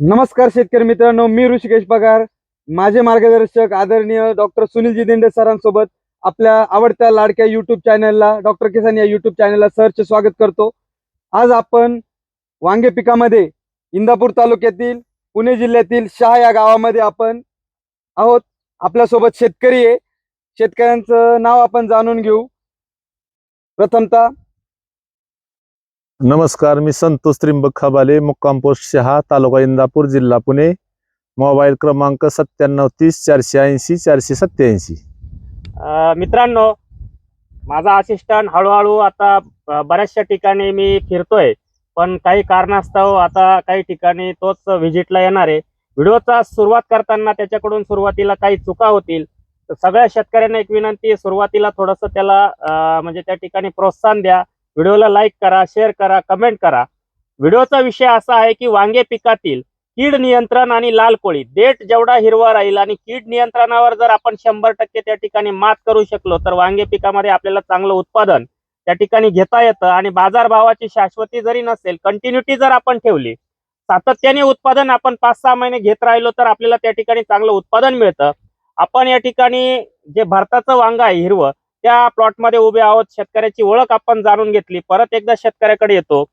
नमस्कार शेतकरी मित्रांनो मी ऋषिकेश पगार. माझे मार्गदर्शक आदरणीय डॉक्टर सुनीलजी दिंडे सरांसोबत आपल्या आवडत्या लाडक्या युट्यूब चॅनलला डॉक्टर किसान या युट्यूब चॅनलला सरचे स्वागत करतो. आज आपण वांगे पिकामध्ये इंदापूर तालुक्यातील पुणे जिल्ह्यातील शहा या गावामध्ये आपण आहोत. आपल्यासोबत शेतकरी आहे. शेतकऱ्यांचं नाव आपण जाणून घेऊ. प्रथमतः नमस्कार मी संतोष त्रिंबक खबाले मुक्काम पोस्ट शहा तालुका इंदापूर जिल्हा पुणे. मोबाईल क्रमांक सत्त्याण्णव तीस चारशे ऐंशी चारशे सत्त्याऐंशी. मित्रांनो माझा असिस्टंट हळूहळू आता अ, बऱ्याचशा ठिकाणी मी फिरतोय. पण काही कारणास्तव आता काही ठिकाणी तोच व्हिजिटला येणार आहे. व्हिडिओचा सुरुवात करताना त्याच्याकडून सुरुवातीला काही चुका होतील. तर सगळ्या शेतकऱ्यांना एक विनंती आहे, सुरुवातीला थोडंसं त्याला अ, म्हणजे त्या ठिकाणी प्रोत्साहन द्या. व्हिडिओला लाईक करा शेअर करा कमेंट करा. व्हिडिओचा विषय असा आहे की वांगे पिकातील कीड नियंत्रण आणि लाल कोळी. देठ जेवढा हिरवा राहील आणि कीड नियंत्रणावर जर आपण शंभर टक्के त्या ठिकाणी मात करू शकलो तर वांगे पिकामध्ये आपल्याला चांगलं उत्पादन त्या ठिकाणी घेता येतं आणि बाजारभावाची शाश्वती जरी नसेल कंटिन्युटी जर आपण ठेवली सातत्याने उत्पादन आपण पाच सहा महिने घेत राहिलो तर आपल्याला त्या ठिकाणी चांगलं उत्पादन मिळतं. आपण या ठिकाणी जे भारताचं वांग आहे हिरवं त्या प्लॉटमध्ये उभे आहोत. शेतकऱ्याची ओळख आपण जाणून घेतली. परत एकदा शेतकऱ्याकडे येतो.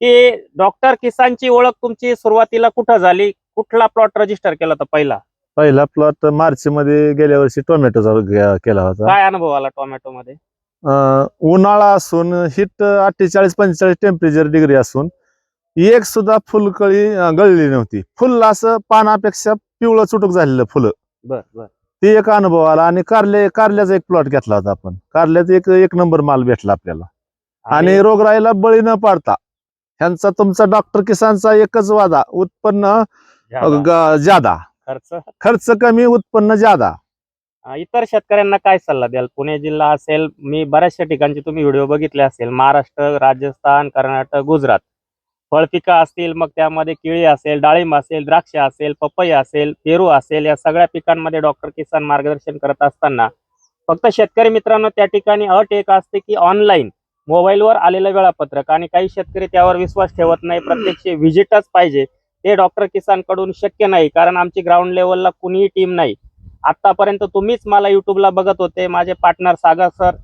की डॉक्टर किसानची ओळख तुमची सुरुवातीला कुठं झाली? कुठला प्लॉट रजिस्टर केला होता पहिला? पहिला प्लॉट मार्च मध्ये गेल्या वर्षी टोमॅटोचा केला होता. काय अनुभव आला टोमॅटो मध्ये? अं, उन्हाळा असून हिट अठ्ठेचाळीस पंचेचाळीस टेम्परेचर डिग्री असून एक सुद्धा फुलकळी अं, गळली नव्हती. फुल असं पानापेक्षा पिवळं चुटूक झालेलं फुलं. बर बर. ते एक अनुभव आला आणि कारले कारल्याचा एक प्लॉट घेतला होता आपण. कारल्यात एक एक नंबर माल भेटला आपल्याला. आणि? रोगराईला बळी न पाडता ह्यांचा तुमचा डॉक्टर किसानचा एकच वादा उत्पन्न ज्यादा खर्च? खर्च कमी उत्पन्न ज्यादा अं, इतर शेतकऱ्यांना काय सल्ला द्याल? पुणे जिल्हा असेल मी बऱ्याचशा ठिकाणचे तुम्ही व्हिडिओ बघितले असेल. महाराष्ट्र राजस्थान कर्नाटक गुजरात. फळपिकं असतील मग त्यामध्ये केळी असेल डाळिंब असेल द्राक्ष असेल पपई असेल पेरू असेल या सगळ्या पिकांमध्ये डॉक्टर किसान मार्गदर्शन करत असताना फक्त शेतकरी मित्रांनो त्या ठिकाणी अट एक असते की ऑनलाईन मोबाईलवर आलेलं वेळापत्रक आणि काही शेतकरी त्यावर विश्वास ठेवत नाही. प्रत्यक्ष व्हिजिटच पाहिजे. ते डॉक्टर किसानकडून शक्य नाही कारण आमची ग्राउंड लेवलला कुणीही टीम नाही. आतापर्यंत तुम्हीच मला युट्यूबला बघत होते. माझे partner Sagar sir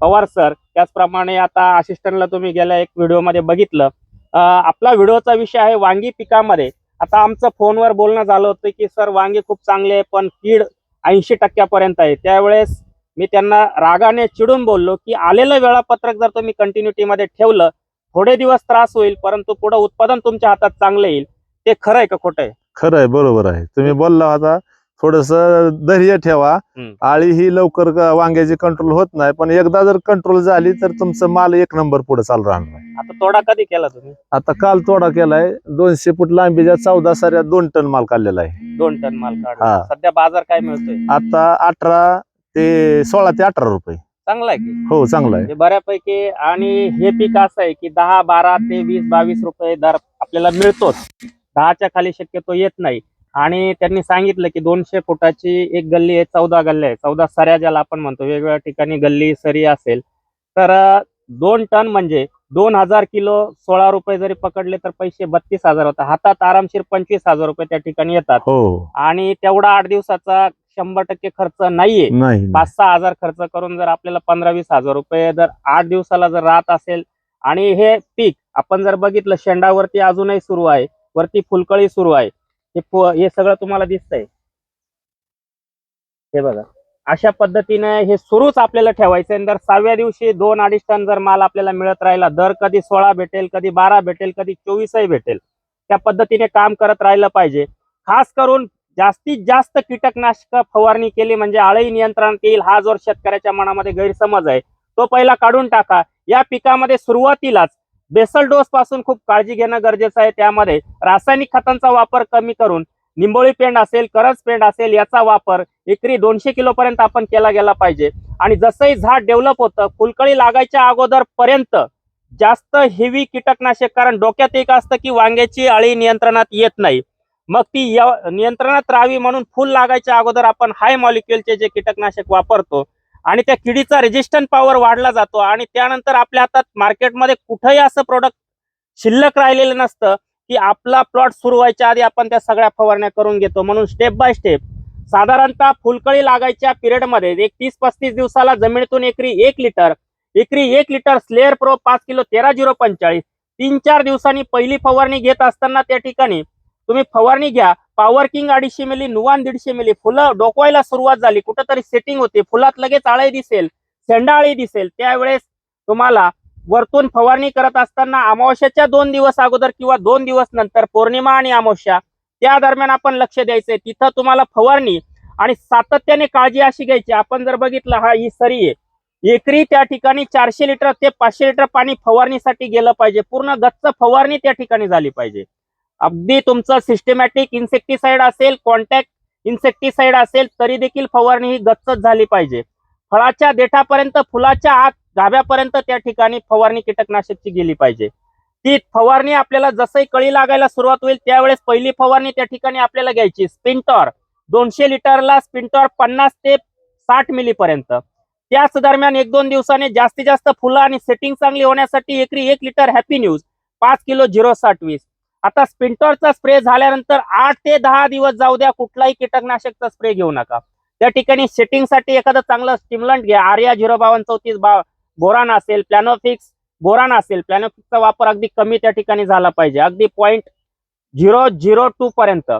Pawar sir त्याचप्रमाणे आता असिस्टंटला तुम्ही गेल्या एक व्हिडिओमध्ये बघितलं. आपला व्हिडिओचा विषय आहे वांगी पिकामध्ये. आता आमचं फोनवर बोलणं झालं होतं की सर वांगे खूप चांगले आहे पण कीड ऐंशी टक्क्यापर्यंत आहे. त्यावेळेस मी त्यांना रागाने चिडून बोललो की आलेलं वेळापत्रक जर तुम्ही कंटिन्युटीमध्ये ठेवलं थोडे दिवस त्रास होईल परंतु पुढे उत्पादन तुमच्या हातात चांगलं येईल. ते खरं आहे का खोटं आहे? खरं आहे बरोबर आहे. तुम्ही बोलला होता थोडस धैर्य ठेवा. आळी ही लवकर वांग्याची कंट्रोल होत नाही पण एकदा जर कंट्रोल झाली तर तुमचं माल एक नंबर पुढे चालू राहणार. आता तोडा कधी केला तुम्ही? आता काल तोडा केलाय. दोनशे फूट लांबीच्या चौदा साऱ्या दोन टन माल काढलेला आहे. दोन टन माल हा. काढला सध्या बाजार काय मिळतोय? आता अठरा ते सोळा ते अठरा रुपये. चांगला आहे की? हो चांगला आहे. म्हणजे बऱ्यापैकी आणि हे पीक असं आहे की दहा बारा ते वीस बावीस रुपये दर आपल्याला मिळतोच. दहाच्या खाली शक्यतो येत नाही. आणि त्यांनी सांगितलं की दोनशे फुटाची एक गल्ली आहे चौदा गल्ल्या आहे. चौदा सऱ्या ज्याला आपण म्हणतो वेगवेगळ्या ठिकाणी गल्ली सरी असेल. तर अं, दोन टन म्हणजे दोन हजार किलो सोळा रुपये जरी पकडले तर पैसे बत्तीस हजार होतात. हातात आरामशीर पंचवीस हजार रुपये त्या ठिकाणी येतात. हो. आणि तेवढा आठ दिवसाचा शंभर टक्के खर्च नाहीये. नाही पाच सहा हजार खर्च करून जर आपल्याला पंधरा वीस हजार रुपये जर आठ दिवसाला जर राहत असेल आणि हे पीक आपण जर बघितलं शेंडावरती अजूनही सुरू आहे वरती फुलकळी सुरू आहे. हे हे सगळं तुम्हाला दिसतंय. हे बघा. अशा पद्धतीने हे सुरूच आपल्याला ठेवायचं आहे. जर सहाव्या दिवशी दोन अडीच टन जर माल आपल्याला मिळत राहिला दर कधी सोळा भेटेल कधी बारा भेटेल कधी चोवीसही भेटेल त्या पद्धतीने काम करत राहिलं पाहिजे. खास करून जास्तीत जास्त कीटकनाशक फवारणी केली म्हणजे आळी नियंत्रणात येईल हा जो शेतकऱ्याच्या मनामध्ये गैरसमज आहे तो पहिला काढून टाका. या पिकामध्ये सुरुवातीलाच बेसल डोस पासून खूप काळजी घेणं गरजेचं आहे. त्यामध्ये रासायनिक खतांचा वापर कमी करून निंबोळी पेंड असेल करज पेंड असेल याचा वापर एकरी दोनशे किलो पर्यंत आपण केला गेला पाहिजे. आणि जसंही झाड डेव्हलप होतं फुलकळी लागायच्या अगोदर पर्यंत जास्त हेवी कीटकनाशक कारण डोक्यात एक असतं की वांग्याची अळी नियंत्रणात येत नाही. मग ती नियंत्रणात राहावी म्हणून फुल लागायच्या अगोदर आपण हाय मॉलिक्युलचे जे कीटकनाशक वापरतो आणि त्या किडीचा रेजिस्टंट पॉवर वाढला जातो आणि त्यानंतर आपल्या हातात मार्केटमध्ये कुठंही असं प्रोडक्ट शिल्लक राहिलेलं नसतं की आपला प्लॉट सुरू व्हायच्या आधी आपण त्या सगळ्या फवारण्या करून घेतो. म्हणून स्टेप बाय स्टेप साधारणतः फुलकळी लागायच्या पिरियडमध्ये एक तीस पस्तीस दिवसाला जमिनीतून एकरी एक लिटर एकरी एक लिटर स्लेअर प्रो पाच किलो तेरा झिरो पंचाळीस तीन चार दिवसांनी पहिली फवारणी घेत असताना त्या ठिकाणी तुम्ही फवारणी घ्या. पॉवर किंग अडीचशे मिली नुवान दीडशे मिली फुलं डोकवायला सुरुवात झाली. कुठंतरी सेटिंग होते. फुलात लगेच आळे दिसेल शेंडाळी दिसेल. त्यावेळेस तुम्हाला वरतून फवारणी करत असताना अमावस्याच्या दोन दिवस अगोदर किंवा दोन दिवस नंतर पौर्णिमा आणि अमावस्या त्या दरम्यान आपण लक्ष द्यायचंय. तिथं तुम्हाला फवारणी आणि सातत्याने काळजी अशी घ्यायची. आपण जर बघितलं हा ही सरी आहे. एकरी त्या ठिकाणी चारशे लिटर ते पाचशे लिटर पाणी फवारणीसाठी गेलं पाहिजे. पूर्ण गच्च फवारणी त्या ठिकाणी झाली पाहिजे. अगदी तुमचं सिस्टमॅटिक इन्सेक्टिसाइड असेल कॉन्टॅक्ट इन्सेक्टिसाइड असेल तरी देखील फवारणी ही गच्चच झाली पाहिजे. फळाच्या देठापर्यंत फुलाच्या आत गाभ्यापर्यंत त्या ठिकाणी फवारणी कीटकनाशकची गेली पाहिजे. ती फवारणी आपल्याला जसंही कळी लागायला सुरुवात होईल त्यावेळेस पहिली फवारणी त्या ठिकाणी आपल्याला घ्यायची. स्पिंटॉर दोनशे लिटरला स्पिंटॉर पन्नास ते साठ मिली पर्यंत त्याच दरम्यान एक दोन दिवसाने जास्तीत जास्त फुलं आणि सेटिंग चांगली होण्यासाठी एकरी एक लिटर हॅपी न्यूज पाच किलो झिरो साठ वीस. आता स्पिंटॉरचा स्प्रे झाल्यानंतर आठ ते दहा दिवस जाऊ द्या कुठलाही कीटकनाशकचा स्प्रे घेऊ नका. त्या ठिकाणी सेटिंगसाठी एखादं चांगलं स्टिमलंट घ्या. आर्या झिरो बावन्न चौतीस बा बोरान असेल प्लॅनोफिक्स बोरान असेल प्लॅनोफिक्सचा वापर अगदी कमी त्या ठिकाणी झाला पाहिजे. अगदी पॉईंट झिरो झिरो टू पर्यंत.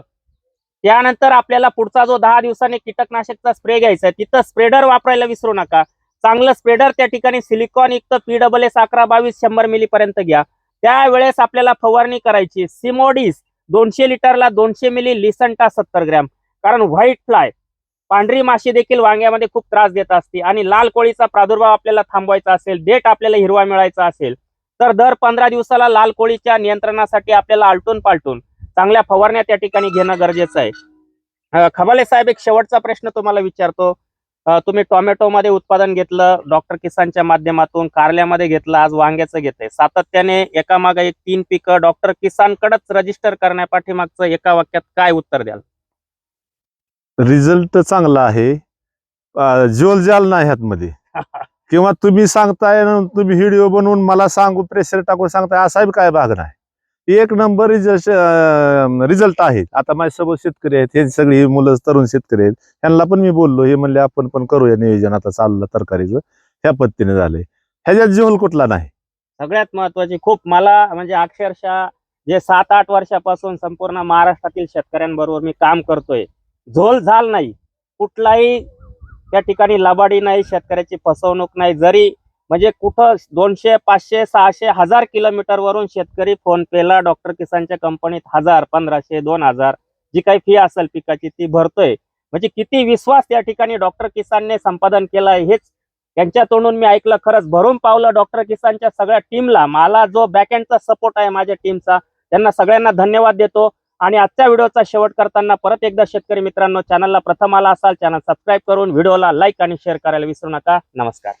त्यानंतर आपल्याला पुढचा जो दहा दिवसांनी कीटकनाशकचा स्प्रे घ्यायचा आहे तिथं स्प्रेडर वापरायला विसरू नका. चांगलं स्प्रेडर त्या ठिकाणी सिलिकॉन युक्त पी डबल एस अकरा बावीस शंभर मिली पर्यंत घ्या. त्यावेळेस आपल्याला फवारणी करायची. सिमोडीस दोनशे लिटरला दोनशे मिली लिसंटा सत्तर ग्रॅम. कारण व्हाईट फ्लाय पांढरी माशी देखील वांग्यामध्ये खूप त्रास देत असते आणि लाल कोळीचा प्रादुर्भाव आपल्याला थांबवायचा असेल देठ आपल्याला हिरवा मिळायचा असेल तर दर पंधरा दिवसाला लाल कोळीच्या नियंत्रणासाठी आपल्याला आलटून पालटून चांगल्या फवारण्या त्या ठिकाणी घेणं गरजेचं आहे. खबाले साहेब एक शेवटचा प्रश्न तुम्हाला विचारतो. तुम्ही टोमॅटोमध्ये उत्पादन घेतलं डॉक्टर किसानच्या माध्यमातून कारल्यामध्ये घेतलं आज वांग्याचं घेतलंय. सातत्याने एकामागे एक तीन पिकं डॉक्टर किसानकडंच रजिस्टर करण्यापाठीमागचं एका वाक्यात काय उत्तर द्याल? रिझल्ट चांगला आहे. जोल जाल नाही ह्यातमध्ये किंवा तुम्ही सांगताय तुम्ही व्हिडिओ बनवून मला सांगू प्रेशर टाकून सांगताय असा बी काय भाग नाही. एक नंबर रिझल्ट रिझल्ट आहे. आता माझ्यासोबत शेतकरी आहेत हे सगळी मुलं तरुण शेतकरी आहेत. त्यांना पण मी बोललो हे म्हणले आपण पण करूया नियोजन आता चाललं तरकारीचं. ह्या पद्धतीने झालंय ह्याच्यात जोल कुठला नाही. सगळ्यात महत्वाची खूप मला म्हणजे अक्षरशः जे सात आठ वर्षापासून संपूर्ण महाराष्ट्रातील शेतकऱ्यांबरोबर मी काम करतोय झोल झाल नाही. कुठलाही त्या ठिकाणी लबाडी नाही शेतकऱ्याची फसवणूक नाही. जरी म्हणजे कुठं दोनशे पाचशे सहाशे हजार किलोमीटर वरून शेतकरी फोनपेला डॉक्टर किसानच्या कंपनीत हजार पंधराशे दोन हजार जी काही फी असेल पिकाची ती भरतोय. म्हणजे किती विश्वास त्या ठिकाणी डॉक्टर किसानने संपादन केलाय हेच त्यांच्या तोंडून मी ऐकलं खरंच. भरून पावलं डॉक्टर किसानच्या सगळ्या टीमला मला जो बॅकएंडचा सपोर्ट आहे माझ्या टीमचा त्यांना सगळ्यांना धन्यवाद देतो. आणि आजच्या व्हिडिओचा शेवट करताना परत एकदा शेतकरी मित्रांनो चॅनलला प्रथम आला असाल चॅनल सबस्क्राईब करून व्हिडिओला लाईक आणि शेअर करायला विसरू नका. नमस्कार.